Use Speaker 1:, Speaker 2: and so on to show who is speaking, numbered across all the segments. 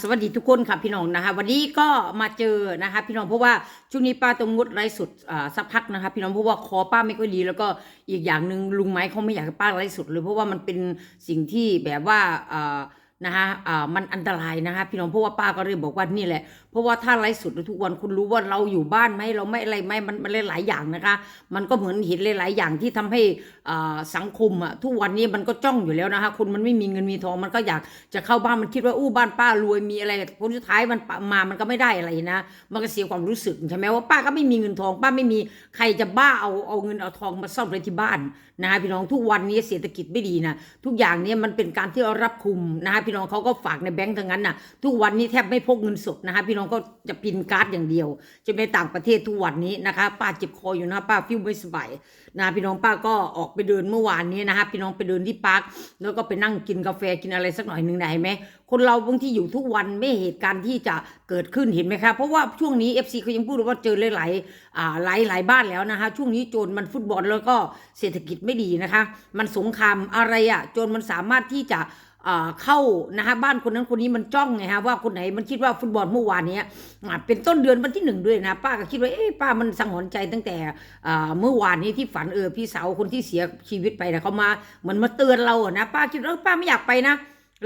Speaker 1: สวัสดีทุกคนค่ะพี่น้องนะคะวันนี้ก็มาเจอนะคะพี่น้องเพราะว่าช่วงนี้ป้าต้องงดไลฟ์สดอ่าสักพักนะคะพี่น้องเพราะว่าคอป้าไม่ค่อยดีแล้วก็อีกอย่างหนึ่งลุงไม้เขาไม่อยากให้ป้าไลฟ์สดเลยเพราะว่ามันเป็นสิ่งที่แบบว่าอ่านะคะอ่ามันอันตรายนะคะพี่น้องเพราะว่าป้าก็เลยบอกว่านี่แหละเพราะว่าถ้าไลฟ์สดทุกวันคุณรู้ว่าเราอยู่บ้านไหมเราไม่อะไรไหมมันมันหลายอย่างนะคะ มันก็เหมือนเห็นหลายๆอย่างที่ทำให้สังคมอะทุกวันนี้มันก็จ้องอยู่แล้วนะคะคนมันไม่มีเงินมีทองมันก็อยากจะเข้าบ้านมันคิดว่าอู้บ้านป้ารวยมีอะไรผลสุดท้ายมันมามันก็ไม่ได้อะไรนะ มันก็เสียความรู้สึกใช่ไหมว่าป้าก็ไม่มีเงินทองป้าไม่มีใครจะบ้าเอาเอาเงินเอาทองมาซ่อนไว้ที่บ้านนะคะพี่น้องทุกวันนี้เศรษฐกิจไม่ดีนะทุกอย่างเนี่ยมันเป็นการที่เรารับคุมนะคะพี่น้องเขาก็ฝากในแบงก์ทั้งนั้นน่ะทุกวันนี้แทบไม่พกเงินสดนะคะพี่น้องก็จะพินการ์ดอย่างเดียวจะไปต่างประเทศทุกวันนี้นะคะป้าเจ็บคออยู่นะป้าฟิวไม่สบายนะพี่น้องป้าก็ออกไปเดินเมื่อวานนี้นะคะพี่น้องไปเดินที่ปาร์คแล้วก็ไปนั่งกินกาแฟกินอะไรสักหน่อยหนึ่งได้ไหมคนเราบางที่อยู่ทุกวันไม่เหตุการณ์ที่จะเกิดขึ้นเห็นไหมคะเพราะว่าช่วงนี้ FC เขายังพูดว่าเจอหลายๆอ่าหลายหลายบ้านแล้วนะคะช่วงนี้โจรมันฟุตบอลแล้วก็เศรษฐกิจไม่ดีนะคะ มันสงครามอะไรอะ่ะโจรมันสามารถที่จะ เข้านะคะบ้านคนนั้นคนนี้มันจ้องไงฮะว่าคนไหนมันคิดว่าฟุตบอลเมื่อวานนี้เป็นต้นเดือนวันที่หนึ่งด้วยนะป้าก็คิดว่าเอ๊ะป้ามันสังหรณ์ใจตั้งแต่เมื่อวานนี้ที่ฝันเออพี่สาวคนที่เสียชีวิตไปนะเขามาเหมือนมาเตือนเราอะนะป้าคิดว่าป้าไม่อยากไปนะ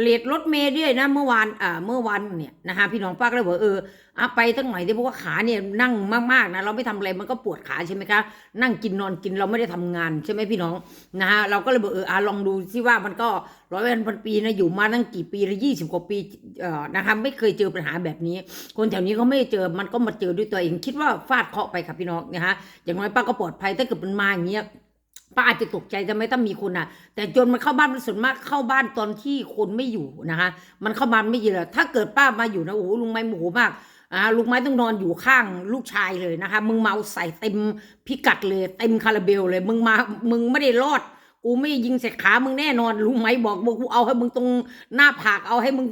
Speaker 1: เลดรถเมย์ด้วยนะเมื่อวานอ่าเมื่อวานเนี่ยนะคะพี่น้องป้าก็เลยบอกเอออะไปตั้งหน่อยดิเพราะว่าขาเนี่ยนั่งมากๆนะเราไม่ทำอะไรมันก็ปวดขาใช่ไหมคะนั่งกินนอนกินเราไม่ได้ทำงานใช่ไหมพี่น้องนะฮะเราก็เลยบอกเอออะลองดูซิว่ามันก็ร้อยวันพันปีนะอยู่มาตั้งกี่ปีละยี่สิบกว่าปีเอ่อนะคะไม่เคยเจอปัญหาแบบนี้ คนแถวนี้เขาไม่เจอมันก็มาเจอด้วยตัวเองคิดว่าฟาดเคาะไปค่ะพี่น้องนะคะอย่างน้อยป้าก็ปลอดภัยถ้าเกิดมันมาอย่างเงี้ย ป้าอาจจะตกใจจะไม่ต้องมีคนอะแต่จนมันเข้าบ้านมันส่วนมากเข้าบ้านตอนที่คนไม่อยู่นะคะ มันเข้ามาไม่เยอะถ้าเกิดป้ามาอยู่นะโอ้โหลุงไม้โมโหมากอ่าลุงไม้ต้องนอนอยู่ข้างลูกชายเลยนะคะ มึงเมาใส่เต็มพิกัดเลยเต็มคาราเบลเลย มึงมามึงไม่ได้รอดกูไม่ยิงเสร็จขามึงแน่นอนลุงไหมบอกบอกกูเอาให้มึงตรงหน้าผากเอาให้มึง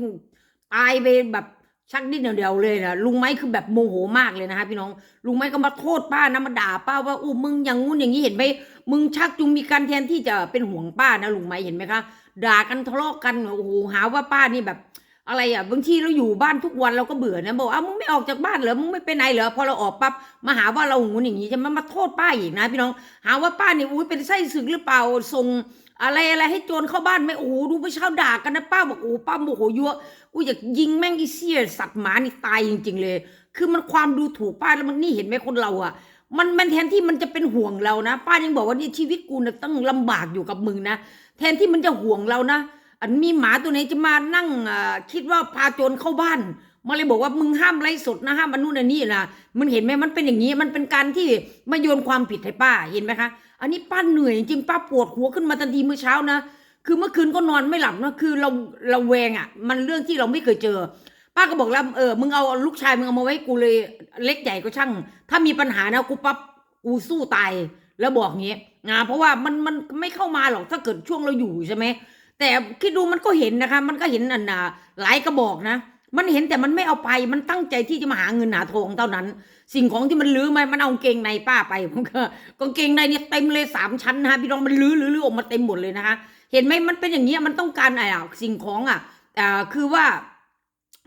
Speaker 1: ตายไปแบบ ชักดิ้นเดียวๆเลยนะลุงไม้คือแบบโมโหมากเลยนะคะพี่น้อง ลุงไม้ก็มาโทษป้านะมาด่าป้าว่าอู้มึงอย่างงู้นอย่างนี้เห็นไหมมึงชักจูงมีการแทนที่จะเป็นห่วงป้านะลุงไม้เห็นไหมคะ ด่ากันทะเลาะกันโอ้โหหาว่าป้านี่แบบ อะไรอะบางทีเราอยู่บ้านทุกวันเราก็เบื่อนะบอกอ้าวมึงไม่ออกจากบ้านเหรอมึงไม่ไปไหนเหรอพอเราออกปั๊บมาหาว่าเราหงุนอย่างนี้ใช่ไหมาโทษป้าอีกนะ พี่น้อง หาว่าป้าเนี่ยอุ้ยเป็นไส้ศึกหรือเปล่าส่ง อะไรอะไรให้โจรเข้าบ้านไหม่โอ้โหดูไปเช้าด่ากันนะป้าบอกโอ้ป้าโมโหยั่วกูอยากยิงแม่งอีเสียสัตว์หมานี่ตายจริง ๆ เลย คือมันความดูถูกป้าแล้วมันนี่เห็นไหมคนเราอะมันมันแทนที่มันจะเป็นห่วงเรานะ ป้ายังบอกว่านี่ชีวิตกูเนี่ยต้องลำบากอยู่กับมึงนะแทนที่มันจะห่วงเรานะ อันมีหมาตัวไหนจะมานั่งอ่าคิดว่าพาโจรเข้าบ้าน มาเลยบอกว่ามึงห้ามไล่สดนะห้ามอันนู่นอันนี้นะมันเห็นไหมมันเป็นอย่างนี้ มันเป็นการที่มาโยนความผิดให้ป้าเห็นไหมคะ อันนี้ป้าเหนื่อยจริงป้าปวดหัวขึ้นมาทันทีเมื่อเช้านะ คือเมื่อคืนก็นอนไม่หลับนะคือเราเราแวงอะ มันเรื่องที่เราไม่เคยเจอ ป้าก็บอกแล้วเออมึงเอาลูกชายมึงเอามาไว้กูเลยเล็กใหญ่ก็ช่าง ถ้ามีปัญหานะกูปั๊บกูสู้ตายแล้วบอกงี้นะเพราะว่ามันมันไม่เข้ามาหรอกถ้าเกิดช่วงเราอยู่ใช่ไหมแต่คิดดูมันก็เห็นนะคะ มันก็เห็นอันน่ะหลายกระบอกนะ มันเห็นแต่มันไม่เอาไปมันตั้งใจที่จะมาหาเงินหาทองเท่านั้น สิ่งของที่มันลื้อมามันเอาเกงในป้าไปมันก็กางเกงในเนี่ยเต็มเลยสามชั้นนะคะพี่น้องมันลื้อลื้อออกมาเต็มหมดเลยนะคะ เห็นไหมมันเป็นอย่างเงี้ยมันต้องการอะไรอะสิ่งของอะอ่าคือว่า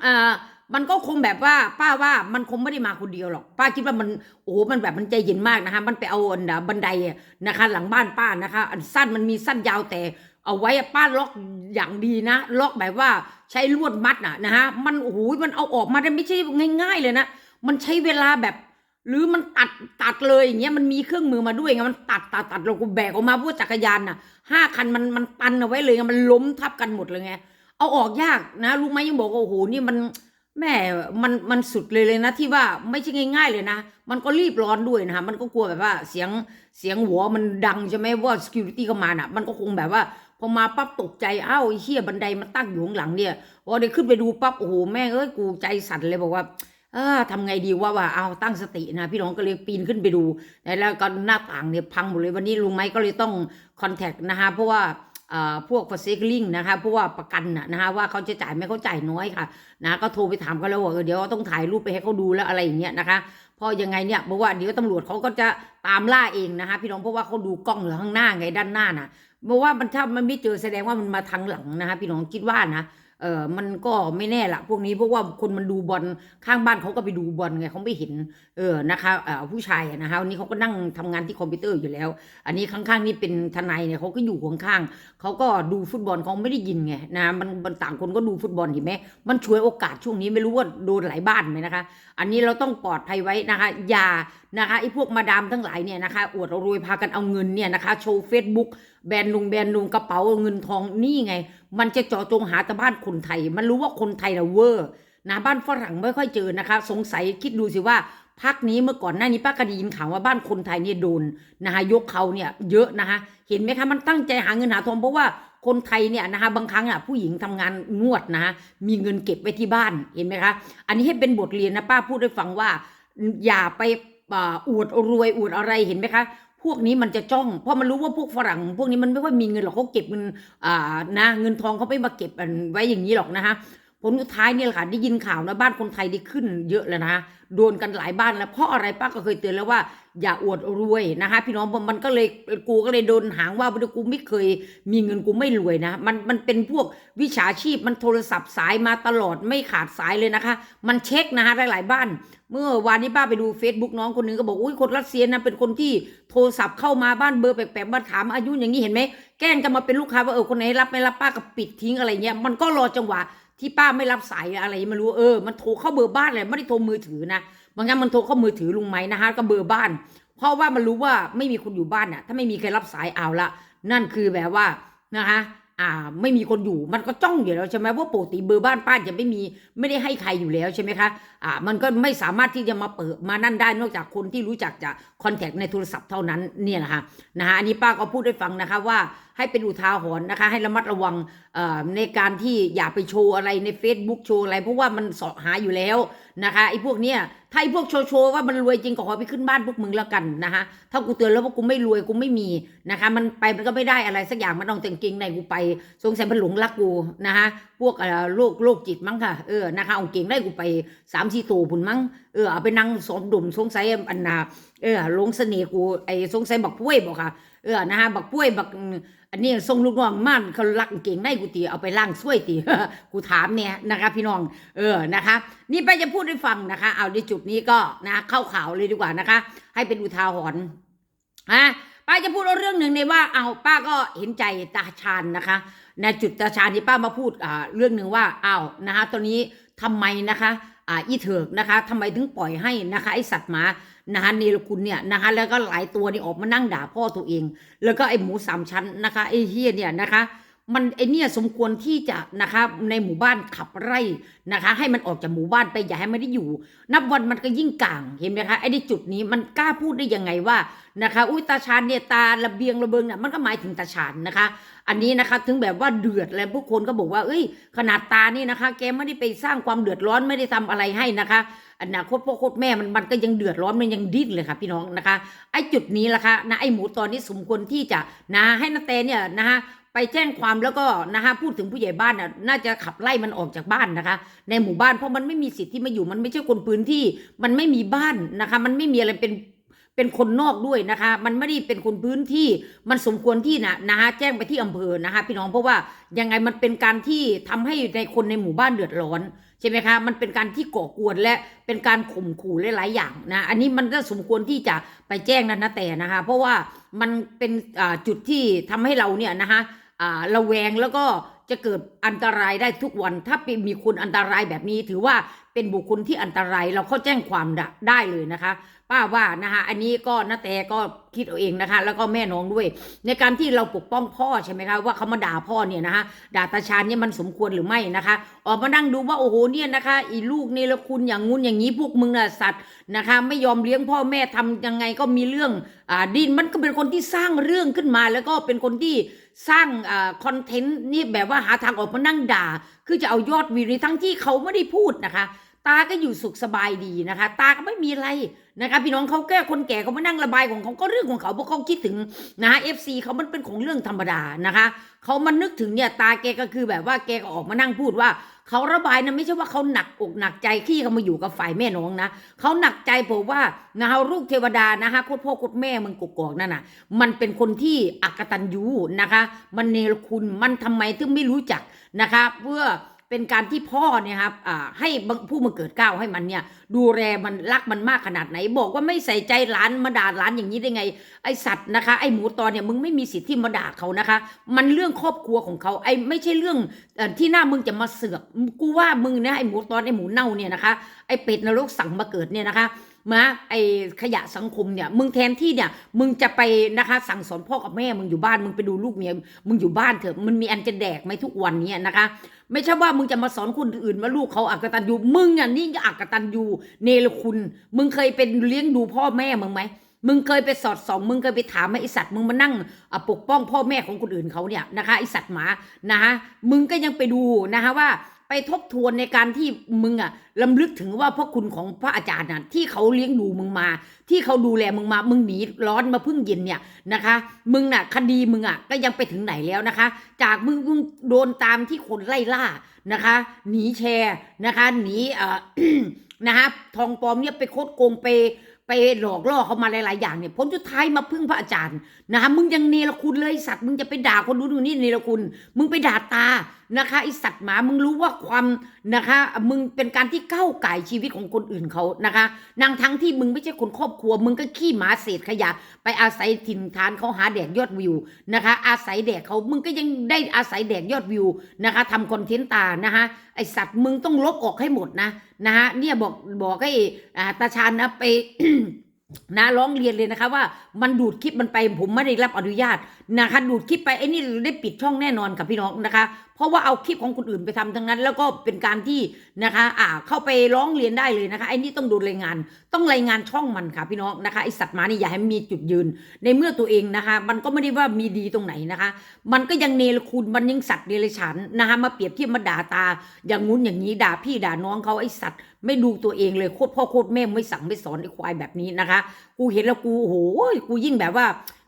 Speaker 1: อ่ามันก็คงแบบว่าป้าว่ามันคงไม่ได้มาคนเดียวหรอก ป้าคิดว่ามันโอ้โหมันแบบมันใจเย็นมากนะคะ มันไปเอาอันน่ะบันไดนะคะ หลังบ้านป้านะคะ อันสั้นมันมีสั้นยาวแต่ เอาไว้ป้าล็อกอย่างดีนะ ล็อกแบบว่าใช้ลวดมัดน่ะนะฮะมันโอ้โหมันเอาออกมาได้ไม่ใช่ง่ายๆเลยนะ มันใช้เวลาแบบ หรือมันตัดตัดเลยอย่างเงี้ยมันมีเครื่องมือมาด้วยไงมันตัดตัดตัดเราก็แบกออกมาพว่าจักรยานน่ะห้าคันมันมันตันเอาไว้เลยไงมันล้มทับกันหมดเลยไงเอาออกยากนะรู้ไหมยังบอกว่าโอ้โหนี่มันแม่มันมันสุดเลยเลยนะที่ว่าไม่ใช่ง่าย ๆ เลยนะ มันก็รีบร้อนด้วยนะคะมันก็กลัวแบบว่าเสียงเสียงหัวมันดังใช่ไหมว่า security เข้ามาน่ะ มันก็คงแบบว่า อมาปั๊บตกใจเอ้าไอ้เหี้ยบันไดมันตั้งอยู่ข้างหลังเนี่ยพอได้ขึ้นไปดูปั๊บโอ้โหแม่งเอ้ยกูใจสั่นเลยบอกว่าเออทำไงดีว่าว่าเอาตั้งสตินะ พี่น้องก็เลยปีนขึ้นไปดูแล้วก็หน้าต่างเนี่ยพังหมดเลยวันนี้ลุงไม้ก็เลยต้องคอนแทคนะคะเพราะว่าพวก f a c i l i n g นะคะเพราะว่าประกันนะคะว่าเขาจะจ่ายไหมเขาจ่ายน้อยค่ะนะก็โทรไปถามเขาแล้วว่าเออเดี๋ยวต้องถ่ายรูปไปให้เขาดูแล้วอะไรอย่างเงี้ยนะคะ พอยังไงเนี่ยเพราะว่าเดี๋ยวตำรวจเขาก็จะตามล่าเองนะคะพี่น้องเพราะว่าเขาดูกล้องเหลือข้างหน้าไงด้านหน้าน่ะเพราะว่ามันถ้ามันไม่เจอแสดงว่ามันมาทางหลังนะคะพี่น้องคิดว่านะ อเออมันก็ไม่แน่ละพวกนี้เพราะว่าคนมันดูบอลข้างบ้านเขาก็ไปดูบอลไงเขาไม่เห็นเออนะคะเออผู้ชายนะคะวันนี้เขาก็นั่งทำงานที่คอมพิวเตอร์อยู่แล้ว อันนี้ข้างๆนี่เป็นทนายเนี่ยเขาก็อยู่ข้างๆเขาก็ดูฟุตบอลเขาไม่ได้ยินไงนะมันมันต่างคนก็ดูฟุตบอลเห็นไหมมันช่วยโอกาสช่วงนี้ไม่รู้ว่าโดนหลายบ้านไหมนะคะ อันนี้เราต้องปลอดภัยไว้นะคะอย่า นะคะไอ้พวกมาดามทั้งหลายเนี่ยนะคะอวดรวยพากันเอาเงินเนี่ยนะคะ โชว์เฟซบุ๊กแบรนด์ลุงแบรนด์ลุงกระเป๋าเงินทองนี่ไง มันจะเจาะจงหาแต่บ้านคนไทย มันรู้ว่าคนไทยเราเวอร์นะบ้านฝรั่งไม่ค่อยเจอนะคะ สงสัยคิดดูสิว่าพักนี้เมื่อก่อนหน้านี้ป้าก็ได้ยินข่าวว่าบ้านคนไทยเนี่ยโดนนะคะยกเขาเนี่ยเยอะนะคะเห็นไหมคะมันตั้งใจหาเงินหาทองเพราะว่าคนไทยเนี่ยนะคะบางครั้งอะผู้หญิงทำงานงวดนะคะมีเงินเก็บไว้ที่บ้านเห็นไหมคะ อันนี้ให้เป็นบทเรียนนะป้าพูดให้ฟังว่า อย่าไป อวดรวยอวดอะไรเห็นไหมคะ พวกนี้มันจะจ้อง เพราะมันรู้ว่าพวกฝรั่ง พวกนี้มันไม่ค่อยมีเงินหรอกเขาเก็บเงินอ่านะเงินทองเขาไม่มาเก็บไว้อย่างนี้หรอกนะคะผลสุดท้ายเนี่ยแหละค่ะได้ยินข่าวนะบ้านคนไทยได้ขึ้นเยอะแล้วนะคะโดนกันหลายบ้านแล้วเพราะอะไรป้าก็เคยเตือนแล้วว่า อย่าอวดรวยนะคะ พี่น้องมันก็เลยกูก็เลยโดนหางว่ากูไม่เคย มีเงินกูไม่รวยนะ มันมันเป็นพวกวิชาชีพมันโทรศัพท์สายมาตลอดไม่ขาดสายเลยนะคะ มันเช็คนะคะหลายๆบ้าน เมื่อวานนี้ป้าไปดู Facebook น้องคนหนึงก็บอกอุ้ยคนรัสเซียนะเป็นคนที่โทรศัพท์เข้ามาบ้านเบอร์แปลกๆมาถามอายุอย่างนี้เห็นไหมแกล้งจะมาเป็นลูกค้าว่าเออคนไหนรับไม่รับป้าก็ปิดทิ้งอะไรเงี้ยมันก็รอจังหวะที่ป้าไม่รับสายอะไรไม่รู้เออ มันโทรเข้าเบอร์บ้านเลยไม่ได้โทรมือถือนะ บางครั้งมันโทรเข้ามือถือลุงไหมนะคะก็เบอร์บ้าน เพราะว่ามันรู้ว่าไม่มีคนอยู่บ้านน่ะ ถ้าไม่มีใครรับสายเอาละ นั่นคือแบบว่านะคะอ่าไม่มีคนอยู่มันก็จ้องอยู่แล้วใช่ไหมว่าปกติเบอร์บ้านป้าจะไม่มีไม่ได้ให้ใครอยู่แล้วใช่ไหมคะอ่ามันก็ไม่สามารถที่จะมาเปิดมานั่นได้นอกจากคนที่รู้จักจากคอนแทคในโทรศัพท์เท่านั้นเนี่ยแหละคะนะคะอันนี้ป้าก็พูดให้ฟังนะคะว่า ให้เป็นอุทาหรณ์นะคะ ให้ระมัดระวังในการที่อย่าไปโชว์อะไรใน Facebook โชว์อะไร เพราะว่ามันสาะหาอยู่แล้วนะคะไอ้พวกเนี้ยถ้าไอ้พวกโชว์โชว์ว่ามันรวยจริงก็ขอไปขึ้นบ้านพวกมึงแล้วกันนะคะถ้ากูเตือนแล้วว่ากูไม่รวยกูไม่มีนะคะ มันไปมันก็ไม่ได้อะไรสักอย่างมันต้องแต่งเกงในกูไปสงสัยมันหลงรักกูนะคะพวกโรคโรคจิตมั้งค่ะเออนะคะเอาเก่งได้กูไปสามสี่ตัวพุ่นมั้ง เออเอาไปนั่งสมดุมสงสัยอันนาเออลงเสน่ห์กูไอ้สงสัยบักป่วยบอกค่ะเออนะคะบักป่วยบักอันนี้ส่งลูกน้องมานเขาลักเก่งในกูตีเอาไปล่างช่วยตีกูถามเนี่ยนะคะพี่น้องเออนะคะ นี่ป้าจะพูดให้ฟังนะคะ เอาในจุดนี้ก็นะเข้าข่าวเลยดีกว่านะคะ ให้เป็นอุทาหรณ์อะป้าจะพูดเรื่องหนึ่งในว่าเอาป้าก็เห็นใจตาชาญนะคะในจุดตาชาญที่ป้ามาพูดอ่าเรื่องหนึ่งว่าอ้าวนะคะตอนนี้ทำไมนะคะ อ่าอีเถิกนะคะทำไมถึงปล่อยให้นะคะไอสัตว์หมานะคะเนรคุณเนี่ยนะคะแล้วก็หลายตัวนี่ออกมานั่งด่าพ่อตัวเอง แล้วก็ไอหมูสามชั้นนะคะไอเฮียเนี่ยนะคะ มันไอเนี่ยสมควรที่จะนะคะในหมู่บ้านขับไล่นะคะ ให้มันออกจากหมู่บ้านไปอย่าให้มันได้อยู่ นับวันมันก็ยิ่งก่างเห็นไหมคะไอ้ในจุดนี้มันกล้าพูดได้ยังไงว่านะคะ อุ้ยตาชานเนี่ยตาระเบียงระเบิงเนี่ยมันก็หมายถึงตาชานนะคะ อันนี้นะคะถึงแบบว่าเดือดแล้วพวกคนก็บอกว่า เอ้ย ขนาดตานี่นะคะ แกไม่ได้ไปสร้างความเดือดร้อนไม่ได้ทำอะไรให้นะคะอนาคตพ่อโคตรแม่มันมันก็ยังเดือดร้อนมันยังดิ้นเลยค่ะพี่น้องนะคะ ไอ้จุดนี้ล่ะคะนะไอ้หมูตอนนี้สมควรที่จะนะให้นาเตเนี่ยนะคะ ไปแจ้งความแล้วก็นะคะพูดถึงผู้ใหญ่บ้านน่ะน่าจะขับไล่มันออกจากบ้านนะคะ ในหมู่บ้านเพราะมันไม่มีสิทธิ์ที่มาอยู่มันไม่ใช่คนพื้นที่ มันไม่มีบ้านนะคะ มันไม่มีอะไรเป็นเป็นคนนอกด้วยนะคะ มันไม่ได้เป็นคนพื้นที่ มันสมควรที่นะนะคะแจ้งไปที่อำเภอนะคะ พี่น้องเพราะว่ายังไงมันเป็นการที่ทำให้ในคนในหมู่บ้านเดือดร้อนใช่ไหมคะ มันเป็นการที่ก่อกวนและเป็นการข่มขู่หลายๆอย่างนะ อันนี้มันก็สมควรที่จะไปแจ้งนะนะแต่นะคะ เพราะว่ามันเป็นจุดที่ทำให้เราเนี่ยนะคะ ระแวงแล้วก็จะเกิดอันตรายได้ทุกวัน ถ้าเป็นมีคนอันตรายแบบนี้ ถือว่าเป็นบุคคลที่อันตรายเราเข้าแจ้งความได้เลยนะคะ ป้าว่านะคะอันนี้ก็นาแต่ก็คิดเอาเองนะคะ แล้วก็แม่น้องด้วย ในการที่เราปกป้องพ่อใช่ไหมคะว่าเขามาด่าพ่อเนี่ยนะคะด่าตาชาญเนี่ยมันสมควรหรือไม่นะคะ ออกมานั่งดูว่าโอ้โหเนี่ยนะคะ อีลูกนี่ละคุณอย่างงู้นอย่างนี้พวกมึงน่ะสัตว์นะคะ ไม่ยอมเลี้ยงพ่อแม่ทำยังไงก็มีเรื่องอ่าดินมันก็เป็นคนที่สร้างเรื่องขึ้นมา แล้วก็เป็นคนที่ สร้างอคอนเทนต์นี่แบบว่าหาทางออกมานั่งด่า คือจะเอายอดวิวนี้ทั้งที่เขาไม่ได้พูดนะคะ ตาก็อยู่สุขสบายดีนะคะ ตาก็ไม่มีอะไรนะคะ พี่น้องเขาแก้คนแก่เขามานั่งระบายของเขาก็เรื่องของเขาเพราะเขาคิดถึงนะคะเอฟซีเขามันเป็นของเรื่องธรรมดานะคะเขามันนึกถึงเนี่ยตาแกก็คือแบบว่าแกก็ออกมานั่งพูดว่าเขาระบายนะไม่ใช่ว่าเขาหนักอกหนักใจที่เขามาอยู่กับฝ่ายแม่น้องนะเขาหนักใจผมว่านะคะลูกเทวดานะคะโคตรพ่อโคตรแม่มึงกกอกนั่นน่ะ มันเป็นคนที่อักตันยูนะคะ มันเนรคุณมันทำไมถึงไม่รู้จักนะคะ เพื่อ เป็นการที่พ่อเนี่ยครับให้ผู้มาเกิดเก้าวให้มันเนี่ย ดูแลมันรักมันมากขนาดไหน บอกว่าไม่ใส่ใจหลานมาด่าหลานอย่างนี้ได้ไง ไอสัตว์นะคะไอหมูตอนเนี่ยมึงไม่มีสิทธิ์ที่มาด่าเขานะคะ มันเรื่องครอบครัวของเขาไอไม่ใช่เรื่องอที่หน้ามึงจะมาเสือกกูว่ามึงเนี่ยไอหมูตอนไอหมูเน่าเนี่ยนะคะไอเป็ดนรกสั่งมาเกิดเนี่ยนะคะ มาไอขยะสังคมเนี่ย มึงแทนที่เนี่ย มึงจะไปนะคะสั่งสอนพ่อกับแม่มึงอยู่บ้านมึงไปดูลูกเมียมึงอยู่บ้านเถอะมันมีอันจะแดกไหมทุกวันเนี้นะคะ ไม่ใช่ว่ามึงจะมาสอนคนอื่นว่าลูกเขาอักตันยูมึงอะนี่อักตันยูเนรคุณ มึงเคยเป็นเลี้ยงดูพ่อแม่มึงไหมมึงเคยไปสอดส่อง มึงเคยไปถามไหมไอสัตว์มึงมานั่งปกป้องพ่อแม่ของคนอื่นเขาเนี่ยนะคะไอสัตว์หมานะคะมึงก็ยังไปดูนะคะว่า ไปทบทวนในการที่มึงอะลำลึกถึงว่าพระคุณของพระอาจารย์น่ะที่เขาเลี้ยงดูมึงมา ที่เขาดูแลมึงมา มึงหนีร้อนมาพึ่งเย็นเนี่ยนะคะ มึงน่ะคดีมึงอะก็ยังไปถึงไหนแล้วนะคะ จากมึงมึงโดนตามที่คนไล่ล่านะคะ หนีแชร์นะคะหนีเอ่อนะคะทองปลอมเนี่ยไปโคดโกงไปไปหลอกล่อเขามาหลาย ๆ อย่างเนี่ยผลสุดท้ายมาพึ่งพระอาจารย์นะคะมึงยังเนรคุณเลยสัตว์มึงจะไปด่าคนนู้นคนนี่เนรคุณ มึงไปด่าตานะคะไอสัตว์หมามึงรู้ว่าความนะคะมึงเป็นการที่ก้าวไก่ชีวิตของคนอื่นเขานะคะนางทั้งที่มึงไม่ใช่คนครอบครัว มึงก็ขี้หมาเศษขยะ ไปอาศัยถิ่นฐานเขาหาแดกยอดวิวนะคะ อาศัยแดกเขามึงก็ยังได้อาศัยแดกยอดวิวนะคะทำคอนเทนต์ตานะคะไอสัตว์มึงต้องลบออกให้หมดนะนะคะเนี่ยบอกบอกให้อ่าตาชานนะไปนะร้องเรียนเลยนะคะว่ามันดูดคลิปมันไปผมไม่ได้รับอนุญาตนะคะดูดคลิปไปไอ้นี่ได้ปิดช่องแน่นอนค่ะพี่น้องนะคะ เพราะว่าเอาคลิปของคนอื่นไปทำทั้งนั้น แล้วก็เป็นการที่นะคะอ่าเข้าไปร้องเรียนได้เลยนะคะไอ้นี่ต้องโดนรายงาน ต้องรายงานช่องมันค่ะพี่น้องนะคะไอสัตว์มานี่อย่าให้มีจุดยืน ในเมื่อตัวเองนะคะ มันก็ไม่ได้ว่ามีดีตรงไหนนะคะ มันก็ยังเนรคุณมันยังสัตว์เดรัจฉานนะคะมาเปรียบเทียบมาด่าตา อย่างงู้นอย่างนี้ด่าพี่ด่าน้องเขาไอสัตว์ไม่ดูตัวเองเลยโคตรพ่อโคตรแม่ไม่สั่งไม่สอนไอ้ควายแบบนี้นะคะ กูเห็นแล้วกูโอ้โหกูยิ่งแบบว่า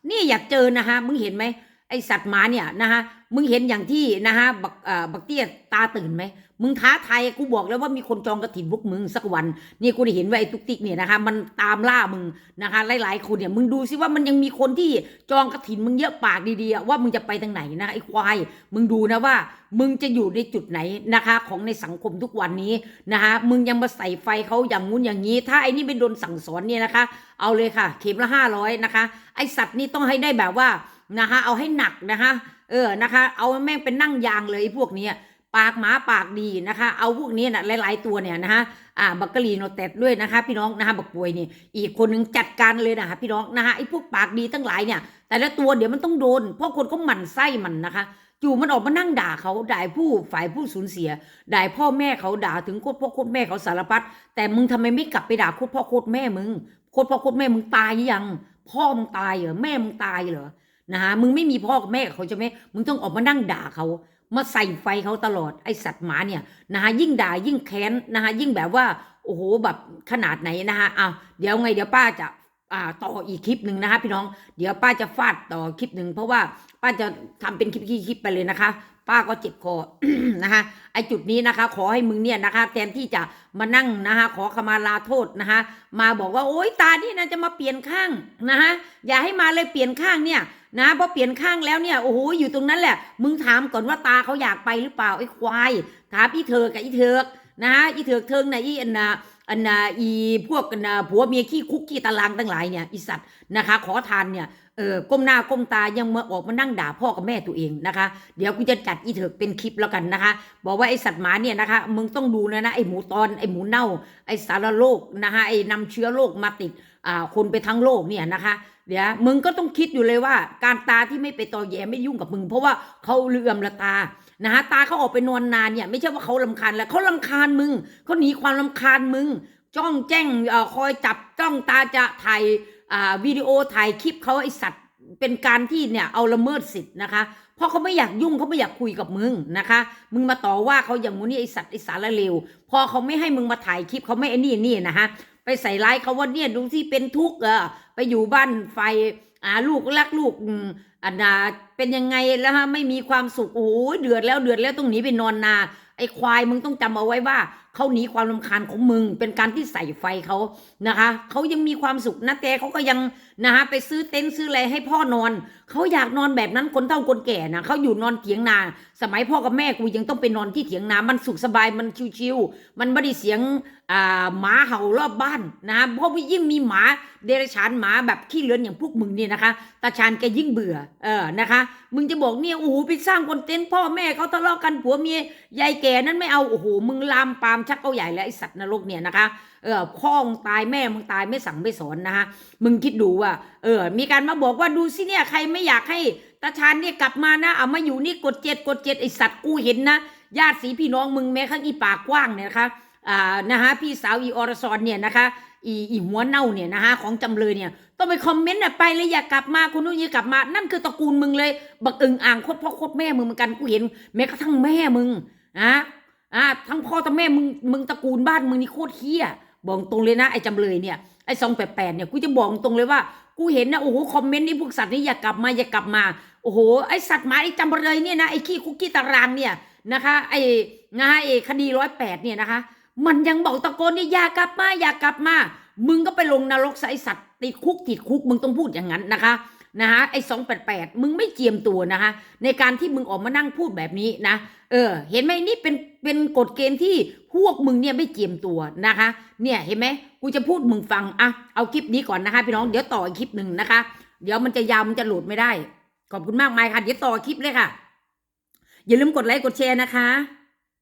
Speaker 1: นี่อยากเจอนะคะมึงเห็นไหมไอสัตว์หมาเนี่ยนะคะมึงเห็นอย่างที่นะคะบักเอ่อบักเตี้ยตาตื่นไหม มึงท้าทายกูบอกแล้วว่ามีคนจองกระถินพวกมึงสักวัน นี่กูได้เห็นว่าไอ้ตุกติกเนี่ยนะคะมันตามล่ามึงนะคะหลายๆคนเนี่ยมึงดูซิว่ามันยังมีคนที่จองกระถินมึงเยอะปากดีๆว่ามึงจะไปทางไหนนะไอ้ควายมึงดูนะว่า มึงจะอยู่ในจุดไหนนะคะ ของในสังคมทุกวันนี้นะคะมึงยังมาใส่ไฟเขาอย่างงู้นอย่างนี้ ถ้าไอ้นี่ไม่โดนสั่งสอนเนี่ยนะคะ เอาเลยค่ะ เข็มละห้าร้อยนะคะ ไอสัตว์นี่ต้องให้ได้แบบว่านะคะ เอาให้หนักนะคะ เออนะคะ เอาแม่งเป็นนั่งยางเลยไอ้พวกนี้ ปากหมาปากดีนะคะ เอาพวกนี้นะหลาย ๆ ตัวเนี่ยนะคะอ่าบักกะลีโนแตดด้วยนะคะ พี่น้องนะคะบักป่วยนี่อีกคนนึงจัดการเลยนะคะพี่น้องนะคะไอ้พวกปากดีทั้งหลายเนี่ย แต่ละตัวเดี๋ยวมันต้องโดน เพราะคนก็หมั่นไส้มันนะคะจู่มันออกมานั่งด่าเขาด่าผู้ฝ่ายผู้สูญเสียด่าพ่อแม่เขาด่าถึงโคตรพ่อโคตรแม่เขาสารพัดแต่มึงทำไมไม่กลับไปด่าโคตรพ่อโคตรแม่มึงโคตรพ่อโคตรแม่มึงตายยัง พ่อมึงตายเหรอแม่มึงตายเหรอนะฮะมึงไม่มีพ่อกับแม่เขาใช่ไหมมึงต้องออกมานั่งด่าเขา มาใส่ไฟเขาตลอดไอสัตว์หมาเนี่ยนะฮะยิ่งด่ายิ่งแค้นนะฮะยิ่งแบบว่าโอ้โหแบบขนาดไหนนะฮะอ้าวเดี๋ยวไงเดี๋ยวป้าจะอ่าต่ออีกคลิปหนึ่งนะคะพี่น้องเดี๋ยวป้าจะฟาดต่อคลิปหนึ่งเพราะว่าป้าจะทำเป็นคลิปคลิปๆไปเลยนะคะ ป้าก็เจ็บคอนะคะไอจุดนี้นะคะ ขอให้มึงเนี่ยนะคะแทนที่จะมานั่งนะคะขอขมาลาโทษนะคะมาบอกว่าโอ๊ยตานี่นะจะมาเปลี่ยนข้างนะคะอย่าให้มาเลยเปลี่ยนข้างเนี่ยนะพอเปลี่ยนข้างแล้วเนี่ยโอ้โหอยู่ตรงนั้นแหละ มึงถามก่อนว่าตาเขาอยากไปหรือเปล่าไอ้ควายถามอีเธอกับอีเธอกนะฮะอีเธอกเทิงนะอีอันนาอันนาอีพวกกันนะผัวเมียขี้คุกขี้ตารางทั้งหลายเนี่ยอีสัตว์นะคะ ขอทานเนี่ยเออก้มหน้าก้มตายังมาออกมานั่งด่าพ่อกับแม่ตัวเองนะคะ เดี๋ยวกูจะจัดอีเถิกเป็นคลิปแล้วกันนะคะ บอกว่าไอสัตว์หมาเนี่ยนะคะมึงต้องดูนะนะไอหมูตอนไอหมูเน่า ไอสารโรคนะคะไอนำเชื้อโรคมาติดอ่าคนไปทั้งโลกเนี่ยนะคะ เดี๋ยวมึงก็ต้องคิดอยู่เลยว่า การตาที่ไม่ไปตอแยไม่ยุ่งกับมึง เพราะว่าเขาเลื่อมละตานะฮะตาเขาออกไปนอนนานเนี่ย ไม่ใช่ว่าเขาลำคาญแล้วเขาลำคาญมึงเขาหนีความลำคาญมึง จ้องแจ้งเอ่อคอยจับจ้องตาจะถ่ายอ่าวิดีโอถ่ายคลิปเขาไอสัตว์เป็นการที่เนี่ยเอาละเมิดสิทธิ์นะคะเพราะเขาไม่อยากยุ่งเขาไม่อยากคุยกับมึงนะคะ มึงมาต่อว่าเขาอย่างงู้นี่ไอสัตว์ไอสารเลวพอเขาไม่ให้มึงมาถ่ายคลิปเขาไม่ไอนี่นี่นะฮะ ไปใส่ร้ายเขาว่าเนี่ยดูที่เป็นทุกข์เออไปอยู่บ้านไฟอ่าลูกรักลูกอันนาเป็นยังไงแล้วฮะไม่มีความสุขโอ้โหเดือดแล้วเดือดแล้วต้องหนีไปนอนนาไอ้ควายมึงต้องจำเอาไว้ว่า เขาหนีความรำคาญของมึง เป็นการที่ใส่ไฟเขานะคะเขายังมีความสุขนะแต่เขาก็ยังนะคะไปซื้อเต็นท์ซื้ออะไรให้พ่อนอนเขาอยากนอนแบบนั้นคนเฒ่าคนแก่นะเขาอยู่นอนเถียงนา สมัยพ่อกับแม่กูยังต้องไปนอนที่เถียงนา มันสุขสบายมันชิวๆมันไม่ได้เสียงอ่าหมาเห่ารอบบ้านนะเพราะว่ายิ่งมีหมาเดรัจฉานหมาแบบขี้เลือนอย่างพวกมึงเนี่ยนะคะตาชานแกยิ่งเบื่อเออนะคะมึงจะบอกเนี่ยโอ้โหไปสร้างคอนเทนต์พ่อแม่เขาทะเลาะกันผัวเมียยายแก่นั้นไม่เอาโอ้โหมึงลามปามชักเอาใหญ่แล้วไอสัตว์นรกเนี่ยนะคะ เออพ่อมึงตายแม่มึงตายไม่สั่งไม่สอนนะคะมึงคิดดูว่า เออ มีการมาบอกว่าดูสิเนี่ยใครไม่อยากให้ตาชานเนี่ยกลับมานะเอามาอยู่นี่กดเจ็ดกดเจ็ดไอสัตว์กูเห็นนะญาติสีพี่น้องมึงแม้ข้างอีปากกว้างเนี่ยนะคะอ่านะคะพี่สาวอีอรซอนเนี่ยนะคะอีอีหัวเน่าเนี่ยนะคะของจำเลยเนี่ยต้องไปคอมเมนต์น่ะไปเลยอย่ากลับมาคุณนุ้ยอย่ากลับมา นั่นคือตระกูลมึงเลย บักอึงอ่างโคตรพ่อโคตรแม่มึงเหมือนกันกูเห็นแม้กระทั่งแม่มึงนะ อ่าทั้งพ่อทั้งแม่มึงมึงตระกูลบ้านมึงนี่โคตรเฮี้ยบอกตรงเลยนะไอ้จำเลยเนี่ยไอ้ซองแปดแปดเนี่ยกูจะบอกตรงเลยว่ากูเห็นนะโอ้โหคอมเมนต์นี่พวกสัตว์นี่อย่ากลับมาอย่ากลับมาโอ้โหไอ้สัตว์หมาไอ้จำเลยเนี่ยนะไอ้ขี้คุกกี้ตารางเนี่ยนะคะไอ้นะฮะไอ้คดีร้อยแปดเนี่ยนะคะ มันยังบอกตะโกนนี่อย่ากลับมาอย่ากลับมา มึงก็ไปลงนรกไอสัตว์ติดคุกติดคุกมึงต้องพูดอย่างนั้นนะคะ นะฮะไอ้สองแปดแปดมึงไม่เจียมตัวนะคะในการที่มึงออกมานั่งพูดแบบนี้นะ เออ เห็นไหมนี่เป็นเป็นกฎเกณฑ์ที่พวกมึงเนี่ยไม่เจียมตัวนะคะ เนี่ยเห็นไหมกูจะพูดมึงฟังอะเอาคลิปนี้ก่อนนะคะพี่น้องเดี๋ยวต่ออีกคลิปหนึ่งนะคะ เดี๋ยวมันจะยาวมันจะโหลดไม่ได้ ขอบคุณมากมายค่ะเดี๋ยวต่อคลิปเลยค่ะ อย่าลืมกดไลค์กดแชร์นะคะ